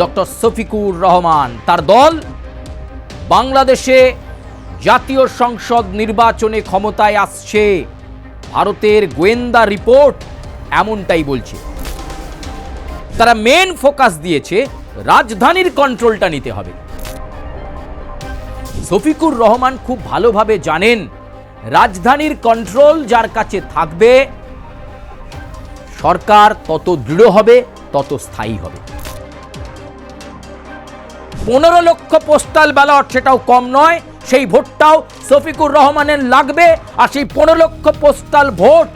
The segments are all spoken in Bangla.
ডক্টর শফিকুর রহমান। তার দল বাংলাদেশে জাতীয় সংসদ নির্বাচনে ক্ষমতায় আসছে। ভারতের গোয়েন্দা রিপোর্ট এমনটাই বলছে। তারা মেন ফোকাস দিয়েছে, রাজধানীর কন্ট্রোলটা নিতে হবে। শফিকুর রহমান খুব ভালোভাবে জানেন, রাজধানীর কন্ট্রোল যার কাছে থাকবে, সরকার তত দৃঢ় হবে, তত স্থায়ী হবে। পনেরো লক্ষ পোস্টাল ব্যালট সেটাও কম নয়। সেই ভোটটাও শফিকুর রহমানের লাগবে, আর সেই পনেরো লক্ষ পোস্টাল ভোট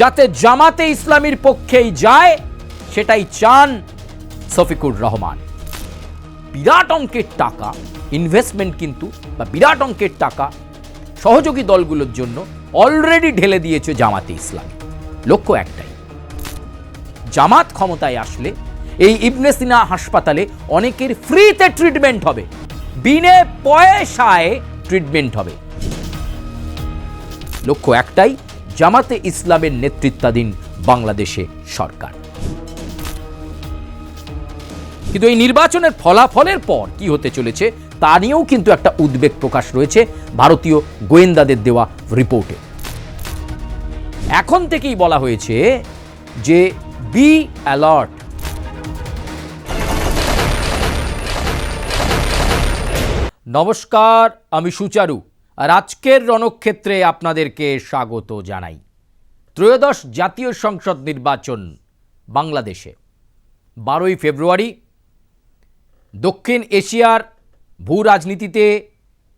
যাতে জামাতে ইসলামীর পক্ষেই যায়, সেটাই চান শফিকুর রহমান। বিরাট অঙ্কের টাকা ইনভেস্টমেন্ট কিন্তু, বা বিরাট অঙ্কের টাকা সহযোগী দলগুলোর জন্য অলরেডি ঢেলে দিয়েছে জামাতে ইসলাম। লক্ষ্য একটাই, জামাত ক্ষমতায় আসলে এই ইবনে সিনা হাসপাতালে অনেকের ফ্রিতে ট্রিটমেন্ট হবে। বিনে পয়সায় ট্রিটমেন্ট হবে। লক্ষ্য একটাই, জামাতে ইসলামের নেতৃত্বাধীন বাংলাদেশে সরকার। কিন্তু এই নির্বাচনের ফলাফলের পর কি হতে চলেছে, তা নিয়েও কিন্তু একটা উদ্বেগ প্রকাশ রয়েছে ভারতীয় গোয়েন্দাদের দেওয়া রিপোর্টে। এখন থেকেই বলা হয়েছে যে, বি অ্যালার্ট নমস্কার, আমি সুচারু। আর আজকের রণক্ষেত্রে আপনাদেরকে স্বাগত জানাই। ত্রয়োদশ জাতীয় সংসদ নির্বাচন বাংলাদেশে, বারোই ফেব্রুয়ারি। দক্ষিণ এশিয়ার ভূ রাজনীতিতে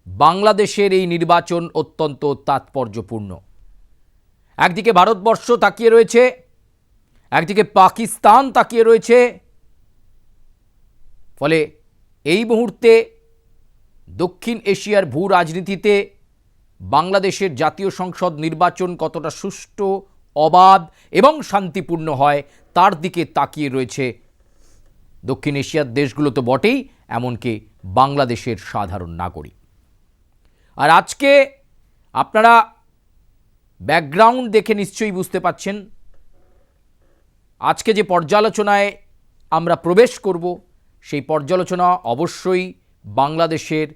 বাংলাদেশের এই নির্বাচন অত্যন্ত তাৎপর্যপূর্ণ। একদিকে ভারতবর্ষ তাকিয়ে রয়েছে, একদিকে পাকিস্তান তাকিয়ে রয়েছে। ফলে এই মুহূর্তে দক্ষিণ এশিয়ার ভূ রাজনীতিতে বাংলাদেশের জাতীয় সংসদ নির্বাচন কতটা সুষ্ঠু, অবাধ এবং শান্তিপূর্ণ হয়, তার দিকে তাকিয়ে রয়েছে দক্ষিণ এশিয়ার দেশগুলো তো বটেই, এমনকি বাংলাদেশের সাধারণ নাগরিক। আর আজকে আপনারা ব্যাকগ্রাউন্ড দেখে নিশ্চয়ই বুঝতে পাচ্ছেন, আজকে যে পর্যালোচনায় আমরা প্রবেশ করব, সেই পর্যালোচনা অবশ্যই বাংলাদেশের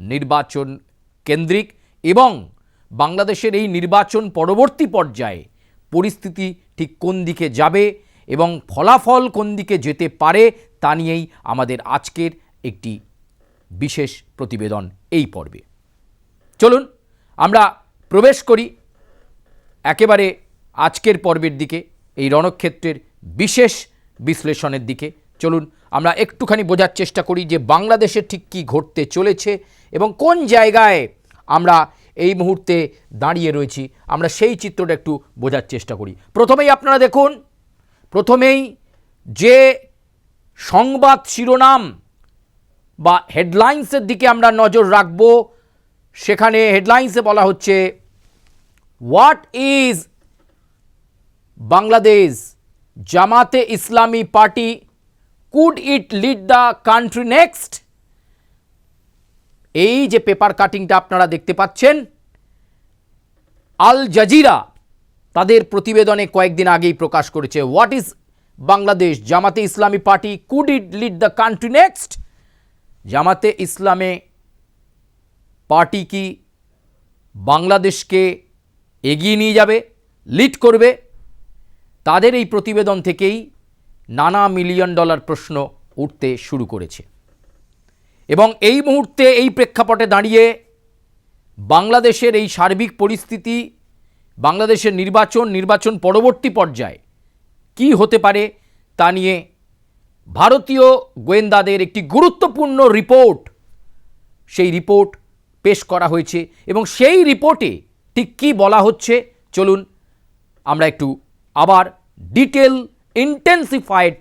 নির্বাচন কেন্দ্রিক এবং বাংলাদেশের এই নির্বাচন পরবর্তী পর্যায়ে পরিস্থিতি ঠিক কোন দিকে যাবে এবং ফলাফল কোন দিকে যেতে পারে তা নিয়েই আমাদের আজকের একটি বিশেষ প্রতিবেদন এই পর্বে। চলুন, আমরা প্রবেশ করি একেবারে আজকের পর্বের দিকে, এই রণক্ষেত্রের বিশেষ বিশ্লেষণের দিকে। চলুন, আমরা একটুখানি বোঝার চেষ্টা করি যে বাংলাদেশে ঠিক কী ঘটতে চলেছে এবং কোন জায়গায় আমরা এই মুহূর্তে দাঁড়িয়ে রয়েছি। আমরা সেই চিত্রটা একটু বোঝার চেষ্টা করি। প্রথমেই আপনারা দেখুন, প্রথমেই যে সংবাদ শিরোনাম বা হেডলাইন্সের দিকে আমরা নজর রাখব, সেখানে হেডলাইন্সে বলা হচ্ছে, what is Bangladesh Jamaate Islami party could it lead the country next এই যে পেপার কাটিংটা আপনারা দেখতে পাচ্ছেন আল জাজিরা তাদের প্রতিবেদনে কয়েকদিন আগেই প্রকাশ করেছে। What is Bangladesh Jamaate Islami party could it lead the country next Jamaate ইসলামে পার্টি কি বাংলাদেশকে এগিয়ে নিয়ে যাবে লিড করবে? তাদের এই প্রতিবেদন থেকেই নানা মিলিয়ন ডলার প্রশ্ন উঠতে শুরু করেছে। এবং এই মুহূর্তে এই প্রেক্ষাপটে দাঁড়িয়ে বাংলাদেশের এই সার্বিক পরিস্থিতি, বাংলাদেশের নির্বাচন নির্বাচন পরবর্তী পর্যায়ে কি হতে পারে তা নিয়ে ভারতীয় গোয়েন্দাদের একটি গুরুত্বপূর্ণ রিপোর্ট, সেই রিপোর্ট পেশ করা হয়েছে। এবং সেই রিপোর্টে ঠিক কী বলা হচ্ছে, চলুন আমরা একটু আবার ডিটেল ইন্টেন্সিফাইড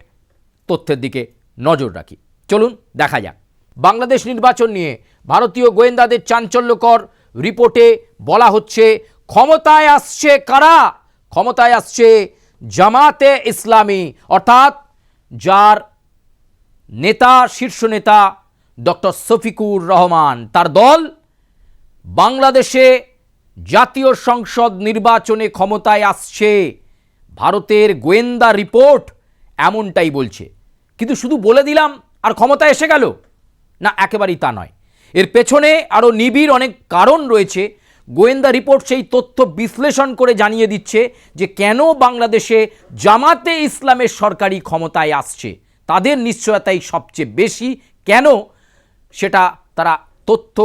তথ্যের দিকে নজর রাখি। চলুন, দেখা যাক। বাংলাদেশ নির্বাচন নিয়ে ভারতীয় গোয়েন্দাদের চাঞ্চল্যকর রিপোর্টে বলা হচ্ছে, ক্ষমতায় আসছে কারা? ক্ষমতায় আসছে জামাতে ইসলামী, অর্থাৎ যার নেতা, শীর্ষ নেতা ডক্টর শফিকুর রহমান। তার দল বাংলাদেশে জাতীয় সংসদ নির্বাচনে ক্ষমতায় আসছে। ভারতের গোয়েন্দা রিপোর্ট এমনটাই বলছে। কিন্তু শুধু বলে দিলাম আর ক্ষমতা এসে গেল? না, একেবারেই তা নয়। এর পেছনে আরও নিবিড় অনেক কারণ রয়েছে। গোয়েন্দা রিপোর্ট সেই তথ্য বিশ্লেষণ করে জানিয়ে দিচ্ছে যে কেন বাংলাদেশে জামাতে ইসলামের সরকারি ক্ষমতায় আসছে। তাদের নিশ্চয়তাই সবচেয়ে বেশি কেন? সেটা তারা তথ্য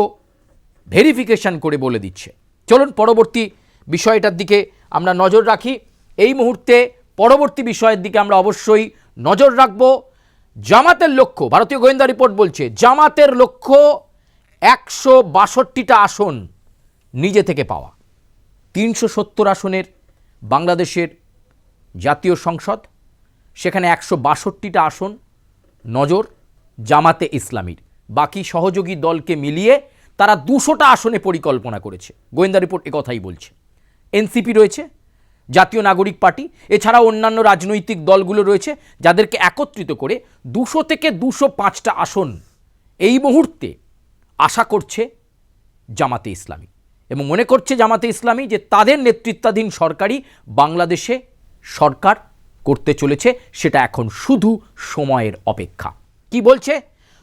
ভেরিফিকেশন করে বলে দিচ্ছে। চলুন পরবর্তী বিষয়টার দিকে আমরা নজর রাখি। এই মুহূর্তে পরবর্তী বিষয়ের দিকে আমরা অবশ্যই নজর রাখব। জামাতের লক্ষ্য, ভারতীয় গোয়েন্দা রিপোর্ট বলছে, জামাতের লক্ষ্য একশো বাষট্টিটা আসন নিজে থেকে পাওয়া। তিনশো সত্তর আসনের বাংলাদেশের জাতীয় সংসদ, সেখানে একশো বাষট্টিটা আসন নজর জামাতে ইসলামীর। বাকি সহযোগী দলকে মিলিয়ে তারা দুশোটা আসনে পরিকল্পনা করেছে। গোয়েন্দা রিপোর্ট একথাই বলছে। এনসিপি রয়েছে জাতীয় নাগরিক পার্টি এছাড়া অন্যান্য রাজনৈতিক দলগুলো রয়েছে যাদেরকে একত্রিত করে দুশো থেকে দুশো পাঁচটা আসন এই মুহূর্তে আশা করছে জামাতে ইসলামী। এবং মনে করছে জামাতে ইসলামী যে তাদের নেতৃত্বাধীন সরকারই বাংলাদেশে সরকার করতে চলেছে, সেটা এখন শুধু সময়ের অপেক্ষা। কি বলছে?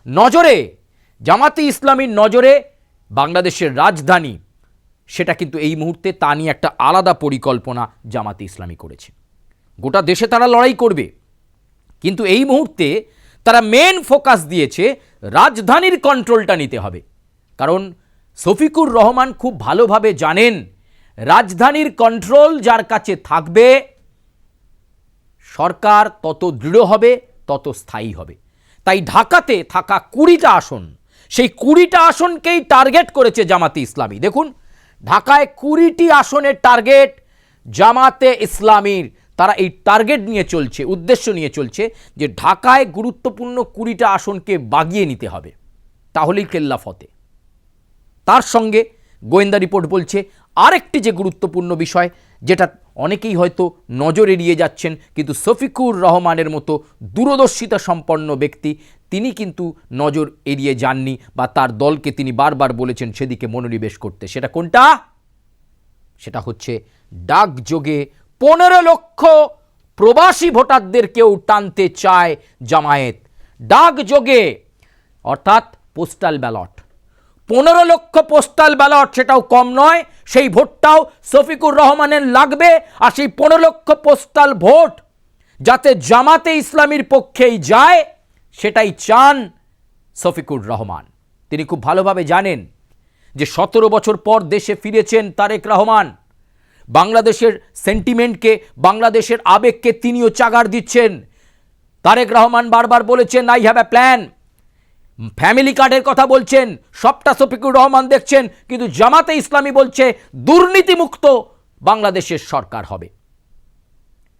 নজরে, জামাতে ইসলামীর নজরে বাংলাদেশের রাজধানী সেটা কিন্তু এই মুহূর্তে তা নিয়ে একটা আলাদা পরিকল্পনা জামাতে ইসলামী করেছে। গোটা দেশে তারা লড়াই করবে। কিন্তু এই মুহূর্তে তারা মেন ফোকাস দিয়েছে রাজধানীর কন্ট্রোলটা নিতে হবে। কারণ শফিকুর রহমান খুব ভালোভাবে জানেন, রাজধানীর কন্ট্রোল যার কাছে থাকবে, সরকার তত দৃঢ় হবে, তত স্থায়ী হবে। তাই ঢাকাতে থাকা কুড়িটা আসন, সেই কুড়িটা আসনকেই টার্গেট করেছে জামাতে ইসলামী। দেখুন ঢাকায় কুড়িটি আসনের টার্গেট জামাতে ইসলামীর। তারা এই টার্গেট নিয়ে চলছে, উদ্দেশ্য নিয়ে চলছে যে ঢাকায় গুরুত্বপূর্ণ কুড়িটা আসনকে বাগিয়ে নিতে হবে। তাহলেই কেল্লা ফতে তার সঙ্গে গোয়েন্দা রিপোর্ট বলছে, আরেকটি যে গুরুত্বপূর্ণ বিষয়, যেটা অনেকেই হয়তো নজর এড়িয়ে যাচ্ছেন, কিন্তু শফিকুর রহমানের মতো দূরদর্শিতা সম্পন্ন ব্যক্তি তিনি কিন্তু নজর এড়িয়ে যাননি বা তার দলকে তিনি বারবার বলেছেন সেদিকে মনোনিবেশ করতে। সেটা কোনটা? সেটা হচ্ছে ডাকযোগে পনেরো লক্ষ প্রবাসী ভোটারদেরকেও টানতে চায় জামায়াত। ডাকযোগে অর্থাৎ পোস্টাল ব্যালট। পনেরো লক্ষ পোস্টাল ব্যালট সেটাও কম নয়, সেই ভোটটাও শফিকুর রহমানের লাগবে আর সেই পনেরো লক্ষ পোস্টাল ভোট যাতে জামাতে ইসলামীর পক্ষেই যায় সেটাই চান শফিকুর রহমান। তিনি খুব ভালোভাবে জানেন যে সতেরো বছর পর দেশে ফিরেছেন তারেক রহমান। বাংলাদেশের সেন্টিমেন্টকে, বাংলাদেশের আবেগকে তিনিও চাগার দিচ্ছেন। তারেক রহমান বারবার বলেছেন I have a plan family কার্ডের কথা বলছেন, সবটা শফিকুর রহমান দেখছেন, কিন্তু জামাতে ইসলামী বলছে, দুর্নীতিমুক্ত বাংলাদেশের সরকার হবে।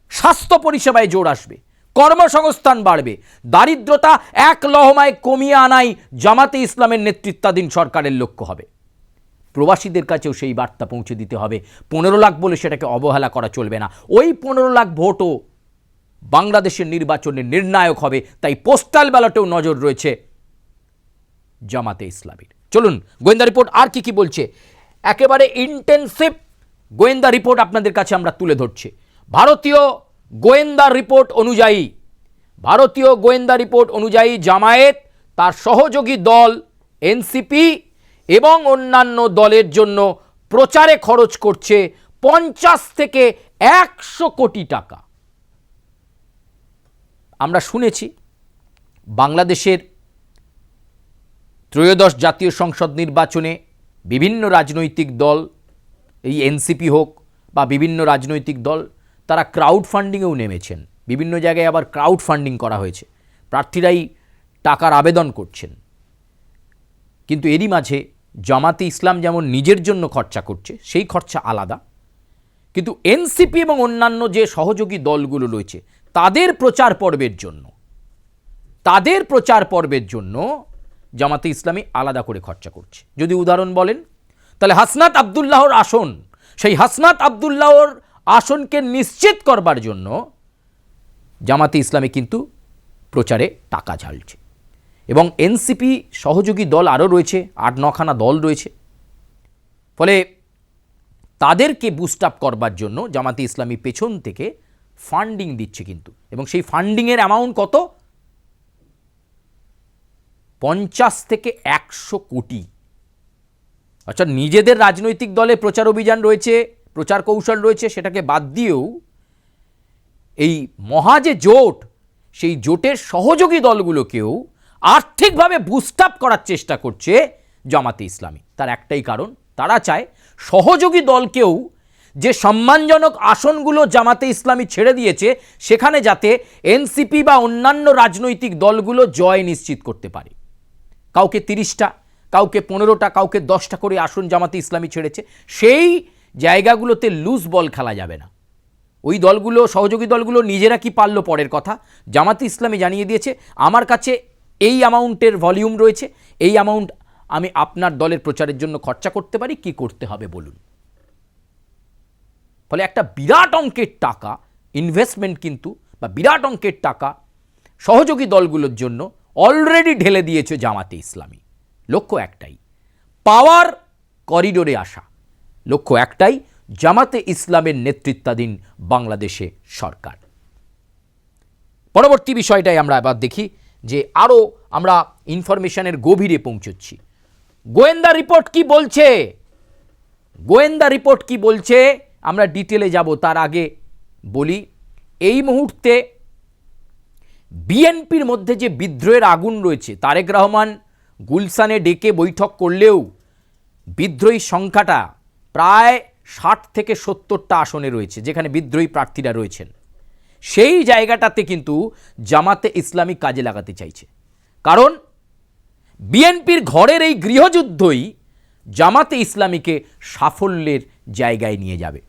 স্বাস্থ্য পরিষেবায় জোর আসবে। কর্মসংস্থান বাড়বে। দারিদ্রতা এক লহমায় কমিয়ে আনাই জামাতে ইসলামের নেতৃত্বাধীন সরকারের লক্ষ্য হবে। প্রবাসীদের কাছেও সেই বার্তা পৌঁছে দিতে হবে। পনেরো লাখ বলে সেটাকে অবহেলা করা চলবে না। ওই পনেরো লাখ ভোটও বাংলাদেশের নির্বাচনে নির্ণায়ক হবে, তাই পোস্টাল ব্যালটেও নজর রয়েছে জামাতে ইসলামীর। চলুন, গোয়েন্দা রিপোর্ট আর কি কি বলছে? একেবারে ইন্টেনসিভ গোয়েন্দা রিপোর্ট আপনাদের কাছে আমরা তুলে ধরছি। ভারতীয় গোয়েন্দা রিপোর্ট অনুযায়ী, ভারতীয় গোয়েন্দা রিপোর্ট অনুযায়ী জামায়েত তার সহযোগী দল এনসিপি এবং অন্যান্য দলের জন্য প্রচারে খরচ করছে পঞ্চাশ থেকে একশো কোটি টাকা। আমরা শুনেছি বাংলাদেশের ত্রয়োদশ জাতীয় সংসদ নির্বাচনে বিভিন্ন রাজনৈতিক দল, এই এনসিপি হোক বা বিভিন্ন রাজনৈতিক দল তারা ক্রাউড ফান্ডিংয়েও নেমেছেন। বিভিন্ন জায়গায় আবার ক্রাউড ফান্ডিং করা হয়েছে। প্রার্থীরাই টাকার আবেদন করছেন। কিন্তু এরই মাঝে জামাতে ইসলাম যেমন নিজের জন্য খরচা করছে, সেই খরচা আলাদা। কিন্তু এনসিপি এবং অন্যান্য যে সহযোগী দলগুলো রয়েছে, তাদের প্রচার পর্বের জন্য, তাদের প্রচার পর্বের জন্য জামাতে ইসলামী আলাদা করে খরচা করছে। যদি উদাহরণ বলেন, তাহলে হাসনাত আবদুল্লাহর আসন, সেই হাসনাত আবদুল্লাহর আসনকে নিশ্চিত করবার জন্য জামাতে ইসলামী কিন্তু প্রচারে টাকা ঝালছে। এবং এনসিপি সহযোগী দল আরও রয়েছে, আট নখানা দল রয়েছে। ফলে তাদেরকে বুস্ট আপ করবার জন্য জামাতে ইসলামী পেছন থেকে ফান্ডিং দিচ্ছে কিন্তু। এবং সেই ফান্ডিংয়ের অ্যামাউন্ট কত? পঞ্চাশ থেকে একশো কোটি। আচ্ছা নিজেদের রাজনৈতিক দলে প্রচার অভিযান রয়েছে প্রচার কৌশল রয়েছে, সেটাকে বাদ দিয়েও এই মহা যে জোট, সেই জোটের সহযোগী দলগুলোকেও আর্থিকভাবে বুস্ট আপ করার চেষ্টা করছে জামাতে ইসলামী। তার একটাই কারণ, তারা চায় সহযোগী দলকেও যে সম্মানজনক আসনগুলো জামাতে ইসলামী ছেড়ে দিয়েছে, সেখানে যাতে এনসিপি বা অন্যান্য রাজনৈতিক দলগুলো জয় নিশ্চিত করতে পারে। কাউকে তিরিশটা, কাউকে পনেরোটা, কাউকে দশটা করে আসন জামাতে ইসলামী ছেড়েছে, সেই জায়গাগুলোতে লুজ বল খেলা যাবে না। ওই দলগুলো, সহযোগী দলগুলো নিজেরা কি পারল পরের কথা? জামাতে ইসলামী জানিয়ে দিয়েছে, আমার কাছে এই অ্যামাউন্টের ভলিউম রয়েছে, এই অ্যামাউন্ট আমি আপনার দলের প্রচারের জন্য খরচা করতে পারি, কি করতে হবে বলুন? ফলে একটা বিরাট অঙ্কের টাকা ইনভেস্টমেন্ট কিন্তু, বা বিরাট অঙ্কের টাকা সহযোগী দলগুলোর জন্য অলরেডি ঢেলে দিয়েছে জামাতে ইসলামী। লক্ষ্য একটাই পাওয়ার করিডোরে আসা। লক্ষ্য একটাই, জামাতে ইসলামের নেতৃত্বাধীন বাংলাদেশে সরকার। পরবর্তী বিষয়টাই আমরা এবার দেখি যে আরও আমরা ইনফরমেশনের গভীরে পৌঁছচ্ছি। গোয়েন্দা রিপোর্ট কি বলছে? গোয়েন্দা রিপোর্ট কি বলছে? আমরা ডিটেলে যাব, তার আগে বলি, এই মুহূর্তে বিএনপির মধ্যে যে বিদ্রোহের আগুন রয়েছে, তারেক রহমান গুলশানে ডেকে বৈঠক করলেও বিদ্রোহী সংখ্যাটা প্রায় ষাট থেকে সত্তরটা আসনে রয়েছে, যেখানে বিদ্রোহী প্রার্থীরা রয়েছেন। সেই জায়গাটাতে কিন্তু জামাতে ইসলামী কাজে লাগাতে চাইছে। কারণ বিএনপির ঘরের এই গৃহযুদ্ধই জামাতে ইসলামীকে সাফল্যের জায়গায় নিয়ে যাবে।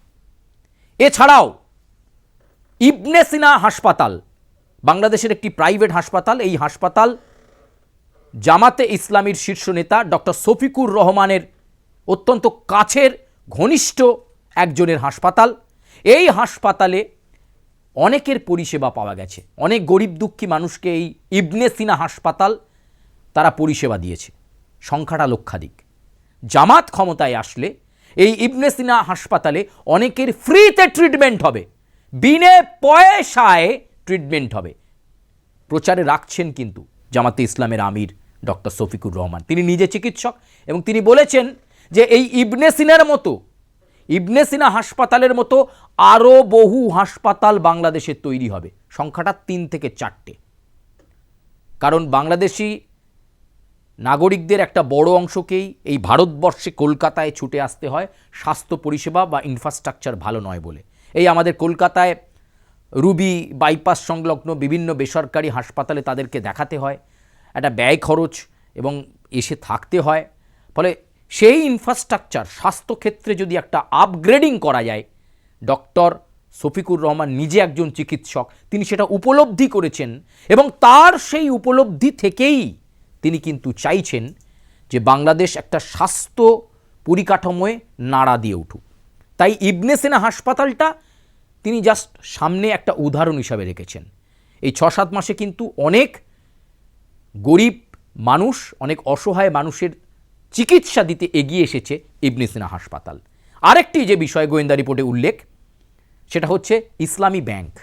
এছাড়াও ইবনে সিনা হাসপাতাল, বাংলাদেশের একটি প্রাইভেট হাসপাতাল, এই হাসপাতাল জামাতে ইসলামীর শীর্ষ নেতা ডক্টর শফিকুর রহমানের অত্যন্ত কাছের ঘনিষ্ঠ একজনের হাসপাতাল। এই হাসপাতালে অনেকের পরিষেবা পাওয়া গেছে। অনেক গরিব দুঃখী মানুষকে এই ইবনে সিনা হাসপাতাল তারা পরিষেবা দিয়েছে। সংখ্যাটা লক্ষাধিক। জামাত ক্ষমতায় আসলে এই ইবনে সিনা হাসপাতালে অনেকের ফ্রিতে ট্রিটমেন্ট হবে। বিনে পয়সায় ট্রিটমেন্ট হবে। প্রচারে রাখছেন কিন্তু জামাতে ইসলামের আমির ডক্টর শফিকুর রহমান। তিনি নিজে চিকিৎসক এবং তিনি বলেছেন যে এই ইবনে সিনার মতো, ইবনে সিনা হাসপাতালের মতো আরও বহু হাসপাতাল বাংলাদেশে তৈরি হবে। সংখ্যাটা তিন থেকে চারটে। কারণ বাংলাদেশি নাগরিকদের একটা বড় অংশকেই এই ভারতবর্ষে কলকাতায় ছুটে আসতে হয়। স্বাস্থ্য পরিষেবা বা ইনফ্রাস্ট্রাকচার ভালো নয় বলে। এই আমাদের কলকাতায় রুবি বাইপাস সংলগ্ন বিভিন্ন বেসরকারি হাসপাতালে তাদেরকে দেখাতে হয়। একটা ব্যয় খরচ এবং এসে থাকতে হয়। ফলে সেই ইনফ্রাস্ট্রাকচার স্বাস্থ্যক্ষেত্রে যদি একটা আপগ্রেডিং করা যায় ডক্টর শফিকুর রহমান নিজে একজন চিকিৎসক, তিনি সেটা উপলব্ধি করেছেন এবং তার সেই উপলব্ধি থেকেই তিনি কিন্তু চাইছেন যে বাংলাদেশ একটা স্বাস্থ্য পরিকাঠামোয় নাড়া দিয়ে উঠুক। তাই ইবনে সেনা হাসপাতালটা তিনি জাস্ট সামনে একটা উদাহরণ হিসাবে রেখেছেন। এই ছ সাত মাসে কিন্তু অনেক গরিব মানুষ, অনেক অসহায় মানুষের চিকিৎসা দিতে এগিয়ে এসেছে ইবনে সিনা হাসপাতাল। আরেকটি যে বিষয় গোয়েন্দা রিপোর্টে উল্লেখ, সেটা হচ্ছে ইসলামী ব্যাংক।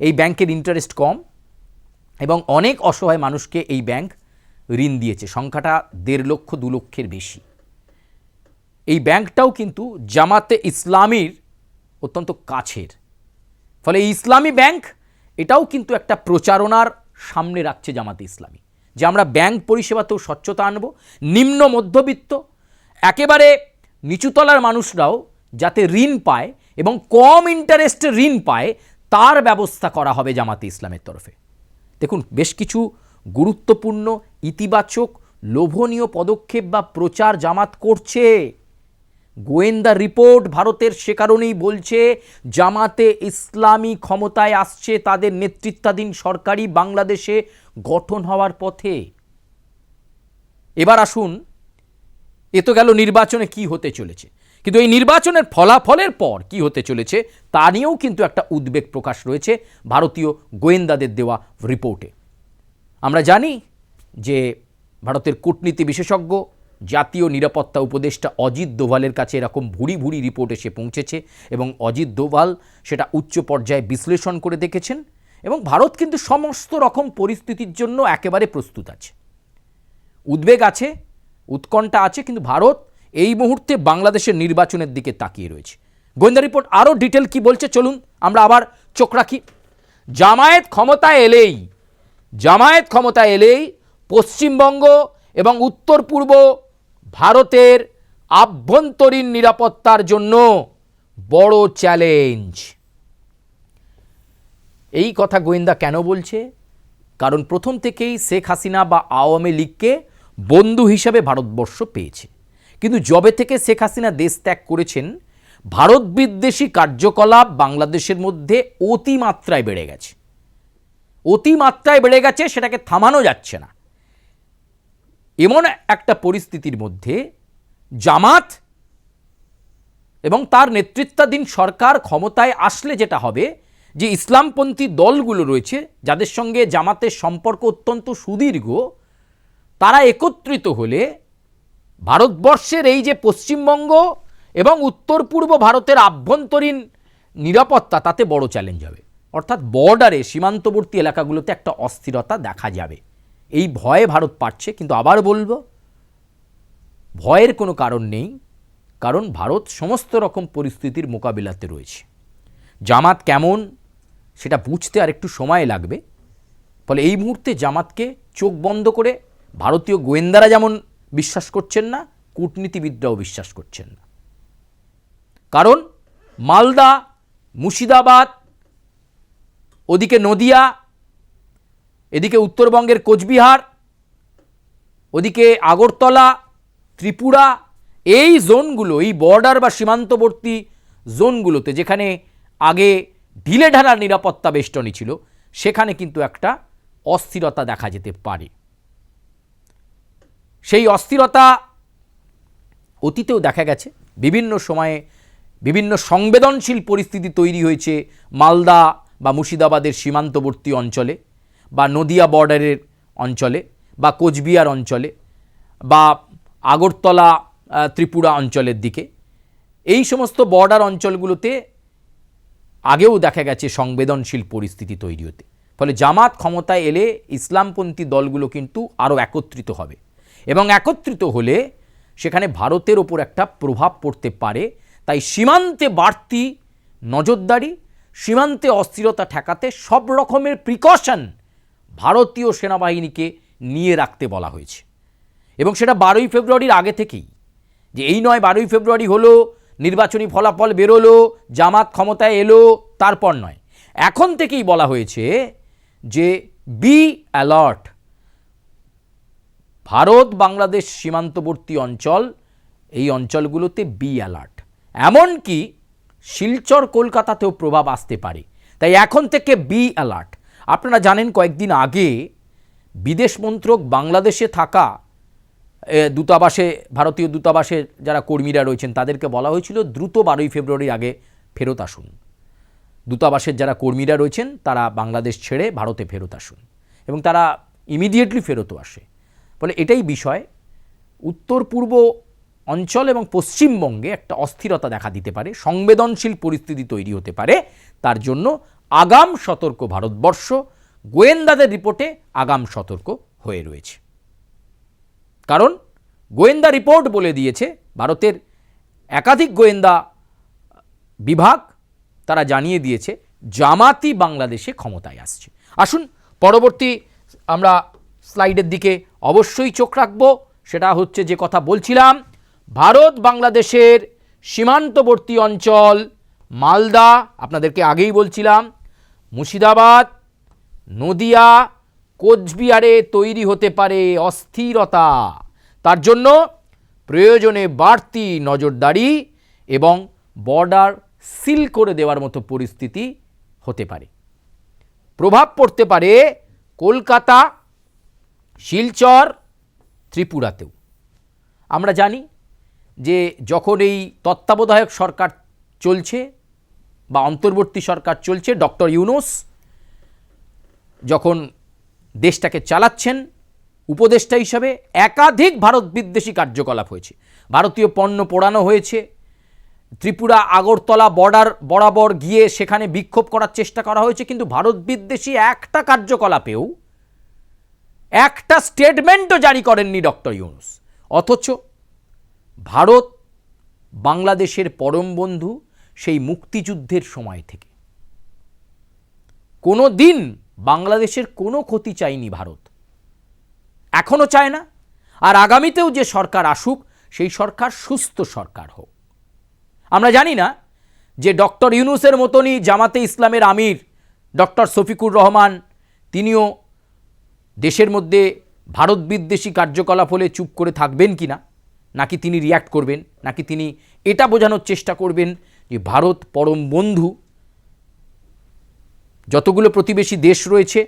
এই ব্যাংকের ইন্টারেস্ট কম এবং অনেক অসহায় মানুষকে এই ব্যাংক ঋণ দিয়েছে। সংখ্যাটা দেড় লক্ষ, দু লক্ষের বেশি। এই ব্যাংকটাও কিন্তু জামাতে ইসলামীর অত্যন্ত কাছের। ফলে ইসলামী ব্যাংক, এটাও কিন্তু একটা প্রচারণার সামনে রাখছে জামাতে ইসলামী। যে আমরা ব্যাংক পরিষেবাতেও স্বচ্ছতা আনব, নিম্ন মধ্যবিত্ত, একেবারে নিচুতলার মানুষরাও যাতে ঋণ পায় এবং কম ইন্টারেস্টে ঋণ পায়, তার ব্যবস্থা করা হবে জামাতে ইসলামের তরফে। দেখুন, বেশ কিছু গুরুত্বপূর্ণ, ইতিবাচক, লোভনীয় পদক্ষেপ বা প্রচার জামাত করছে। গোয়েন্দা রিপোর্ট ভারতের সে কারণেই বলছে, জামাতে ইসলামী ক্ষমতায় আসছে তাদের নেতৃত্বাধীন সরকারি বাংলাদেশে গঠন হওয়ার পথে। এবার আসুন, এ তো গেল নির্বাচনে কি হতে চলেছে। কিন্তু এই নির্বাচনের ফলাফলের পর কি হতে চলেছে, তা নিয়েও কিন্তু একটা উদ্বেগ প্রকাশ রয়েছে ভারতীয় গোয়েন্দাদের দেওয়া রিপোর্টে। আমরা জানি যে ভারতের কূটনীতি বিশেষজ্ঞ জাতীয় নিরাপত্তা উপদেষ্টা অজিত দোভালের কাছে এরকম ভুরি ভুরি রিপোর্ট এসে পৌঁছেছে এবং অজিত দোভাল সেটা উচ্চ পর্যায়ে বিশ্লেষণ করে দেখেছেন এবং ভারত কিন্তু সমস্ত রকম পরিস্থিতির জন্য একেবারে প্রস্তুত আছে। উদ্বেগ আছে, উৎকণ্ঠা আছে, কিন্তু ভারত এই মুহূর্তে বাংলাদেশের নির্বাচনের দিকে তাকিয়ে রয়েছে। গোয়েন্দা রিপোর্ট আরও ডিটেল কি বলছে চলুন, আমরা আবার চোখ রাখি। জামায়াত ক্ষমতায় এলেই, জামায়াত ক্ষমতায় এলেই পশ্চিমবঙ্গ এবং উত্তর পূর্ব ভারতের আভ্যন্তরীণ নিরাপত্তার জন্য বড় চ্যালেঞ্জ। এই কথা গোয়েন্দা কেন বলছে? কারণ প্রথম থেকেই শেখ হাসিনা বা আওয়ামী লীগকে বন্ধু হিসাবে ভারতবর্ষ পেয়েছে। কিন্তু জবে থেকে শেখ হাসিনা দেশ ত্যাগ করেছেন, ভারত বিদ্বেষী কার্যকলাপ বাংলাদেশের মধ্যে অতিমাত্রায় বেড়ে গেছে। অতিমাত্রায় বেড়ে গেছে, সেটাকে থামানো যাচ্ছে না। এমন একটা পরিস্থিতির মধ্যে জামাত এবং তার নেতৃত্বাধীন সরকার ক্ষমতায় আসলে যেটা হবে, যে ইসলামপন্থী দলগুলো রয়েছে, যাদের সঙ্গে জামাতের সম্পর্ক অত্যন্ত সুদীর্ঘ, তারা একত্রিত হলে ভারতবর্ষের এই যে পশ্চিমবঙ্গ এবং উত্তর পূর্ব ভারতের আভ্যন্তরীণ নিরাপত্তা, তাতে বড় চ্যালেঞ্জ হবে। অর্থাৎ বর্ডারে সীমান্তবর্তী এলাকাগুলোতে একটা অস্থিরতা দেখা যাবে। এই ভয়ে ভারত পারছে, কিন্তু আবার বলব, ভয়ের কোনো কারণ নেই, কারণ ভারত সমস্ত রকম পরিস্থিতির মোকাবিলাতে রয়েছে। জামাত কেমন, সেটা বুঝতে আর একটু সময় লাগবে। ফলে এই মুহূর্তে জামাতকে চোখ বন্ধ করে ভারতীয় গোয়েন্দারা যেমন বিশ্বাস করছেন না, কূটনীতিবিদরাও বিশ্বাস করছেন না। কারণ মালদা, মুর্শিদাবাদ, ওদিকে নদিয়া এদিকে উত্তরবঙ্গের কোচবিহার, ওদিকে আগরতলা, ত্রিপুরা, এই জোনগুলো, এই বর্ডার বা সীমান্তবর্তী জোনগুলোতে যেখানে আগে ঢিলে ঢালা নিরাপত্তা বেষ্টনী ছিল, সেখানে কিন্তু একটা অস্থিরতা দেখা যেতে পারে। সেই অস্থিরতা অতীতেও দেখা গেছে। বিভিন্ন সময়ে বিভিন্ন সংবেদনশীল পরিস্থিতি তৈরি হয়েছে মালদা বা মুর্শিদাবাদের সীমান্তবর্তী অঞ্চলে। বা নদিয়া বর্ডারের অঞ্চলে বা কোচবিহার অঞ্চলে বা আগরতলা ত্রিপুরা অঞ্চলের দিকে। এই সমস্ত বর্ডার অঞ্চলগুলোতে আগেও দেখা গেছে সংবেদনশীল পরিস্থিতি তৈরি হতে। ফলে জামাত ক্ষমতায় এলে ইসলামপন্থী দলগুলো কিন্তু আরও একত্রিত হবে এবং একত্রিত হলে সেখানে ভারতের ওপর একটা প্রভাব পড়তে পারে। তাই সীমান্তে বাড়তি নজরদারি, সীমান্তে অস্থিরতা ঠেকাতে সব রকমের প্রিকশন ভারতীয় সেনাবাহিনীকে নিয়ে রাখতে বলা হয়েছে। এবং সেটা বারোই ফেব্রুয়ারির আগে থেকেই। যে এই নয় বারোই ফেব্রুয়ারি হলো, নির্বাচনী ফলাফল বেরোলো, জামাত ক্ষমতায় এলো, তারপর নয়। এখন থেকেই বলা হয়েছে যে বি অ্যালার্ট, ভারত বাংলাদেশ সীমান্তবর্তী অঞ্চল, এই অঞ্চলগুলোতে বি অ্যালার্ট। এমনকি শিলচর, কলকাতাতেও প্রভাব আসতে পারে। তাই এখন থেকে বি অ্যালার্ট। আপনারা জানেন কয়েকদিন আগে বিদেশ মন্ত্রক বাংলাদেশে থাকা দূতাবাসে, ভারতীয় দূতাবাসে যারা কর্মীরা রয়েছেন, তাদেরকে বলা হয়েছিল দ্রুত বারোই ফেব্রুয়ারির আগে ফেরত আসুন। দূতাবাসের যারা কর্মীরা রয়েছেন, তারা বাংলাদেশ ছেড়ে ভারতে ফেরত আসুন এবং তারা ইমিডিয়েটলি ফেরতও আসে। ফলে এটাই বিষয়, উত্তর পূর্ব অঞ্চল এবং পশ্চিমবঙ্গে একটা অস্থিরতা দেখা দিতে পারে, সংবেদনশীল পরিস্থিতি তৈরি হতে পারে, তার জন্য আগাম সতর্ক ভারতবর্ষ, গোয়েন্দাদের রিপোর্টে আগাম সতর্ক হয়ে রয়েছে। কারণ, গোয়েন্দা রিপোর্ট বলে দিয়েছে, ভারতের একাধিক গোয়েন্দা বিভাগ তারা জানিয়ে দিয়েছে, জামাতি বাংলাদেশে ক্ষমতায় আসছে। আসুন, পরবর্তী আমরা স্লাইডের দিকে অবশ্যই চোখ রাখব। সেটা হচ্ছে যে কথা বলছিলাম, ভারত বাংলাদেশের সীমান্তবর্তী অঞ্চল, মালদা, আপনাদেরকে আগেই বলছিলাম মুর্শিদাবাদ, নদিয়া, কোচবিহারে তৈরি হতে পারে অস্থিরতা। তার জন্য প্রয়োজনে বাড়তি নজরদারি এবং বর্ডার সিল করে দেওয়ার মতো পরিস্থিতি হতে পারে। প্রভাব পড়তে পারে কলকাতা, শিলচর, ত্রিপুরাতেও। আমরা জানি যে যখন এই তত্ত্বাবধায়ক সরকার চলছে বা অন্তর্বর্তী সরকার চলছে, ডক্টর ইউনুস যখন দেশটাকে চালাচ্ছেন, উপদেষ্টা হিসাবে একাধিক ভারত বিদ্বেষী কার্যকলাপ হয়েছে। ভারতীয় পণ্য পোড়ানো হয়েছে, ত্রিপুরা আগরতলা বর্ডার বরাবর গিয়ে সেখানে বিক্ষোভ করার চেষ্টা করা হয়েছে, কিন্তু ভারত বিদ্বেষী একটা কার্যকলাপেও একটা স্টেটমেন্টও জারি করেননি ডক্টর ইউনুস। অথচ ভারত বাংলাদেশের পরম বন্ধু সেই মুক্তিযুদ্ধের সময় থেকে। কোনো দিন বাংলাদেশের কোনো ক্ষতি চায়নি ভারত। এখনও চায় না। আর আগামীতেও যে সরকার আসুক, সেই সরকার সুস্থ সরকার হোক। আমরা জানি না যে ডক্টর ইউনুসের মতনই জামাতে ইসলামের আমির ডক্টর শফিকুর রহমান, তিনিও দেশের মধ্যে ভারত বিদ্বেষী কার্যকলাপ হলে চুপ করে থাকবেন কি না নাকি তিনি রিয়্যাক্ট করবেন, নাকি তিনি এটা বোঝানোর চেষ্টা করবেন যে ভারত পরম বন্ধু, যতগুলো প্রতিবেশী দেশ রয়েছে,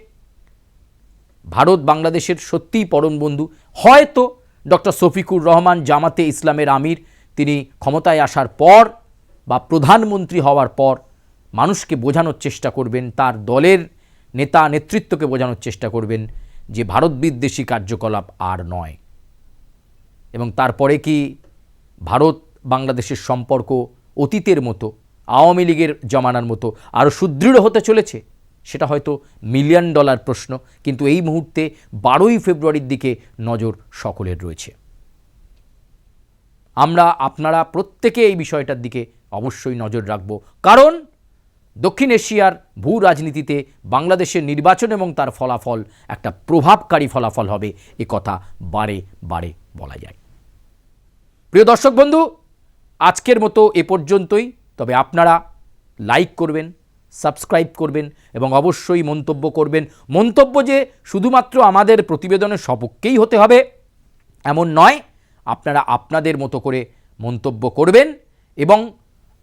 ভারত বাংলাদেশের সত্যিই পরম বন্ধু। হয়তো ডক্টর শফিকুর রহমান জামাতে ইসলামের আমির, তিনি ক্ষমতায় আসার পর বা প্রধানমন্ত্রী হওয়ার পর মানুষকে বোঝানোর চেষ্টা করবেন, তার দলের নেতা নেতৃত্বকে বোঝানোর চেষ্টা করবেন যে ভারত বিদ্বেষী কার্যকলাপ আর নয়। এবং তারপরে কি ভারত বাংলাদেশের সম্পর্ক অতীতের মতো, আওয়ামী লীগের জমানার মতো আরও সুদৃঢ় হতে চলেছে? সেটা হয়তো মিলিয়ন ডলার প্রশ্ন, কিন্তু এই মুহূর্তে বারোই ফেব্রুয়ারির দিকে নজর সকলের রয়েছে। আমরা, আপনারা প্রত্যেকে এই বিষয়টার দিকে অবশ্যই নজর রাখব। কারণ দক্ষিণ এশিয়ার ভূ রাজনীতিতে বাংলাদেশের নির্বাচন এবং তার ফলাফল একটা প্রভাবকারী ফলাফল হবে, এ কথা বারে বারে বলা যায়। প্রিয় দর্শক বন্ধু আজকের মতো এ পর্যন্তই। তবে আপনারা লাইক করবেন সাবস্ক্রাইব করবেন এবং অবশ্যই মন্তব্য করবেন। মন্তব্য যে শুধুমাত্র আমাদের প্রতিবেদনের সপক্ষেই হতে হবে, এমন নয়, আপনারা আপনাদের মতো করে মন্তব্য করবেন এবং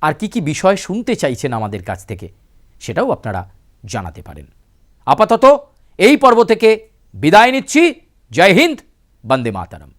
আর কি কি বিষয় শুনতে চাইছেন আমাদের কাছ থেকে সেটাও আপনারা জানাতে পারেন। আপাতত এই পর্ব থেকে বিদায় নিচ্ছি। জয় হিন্দ, বন্দে মাতারম।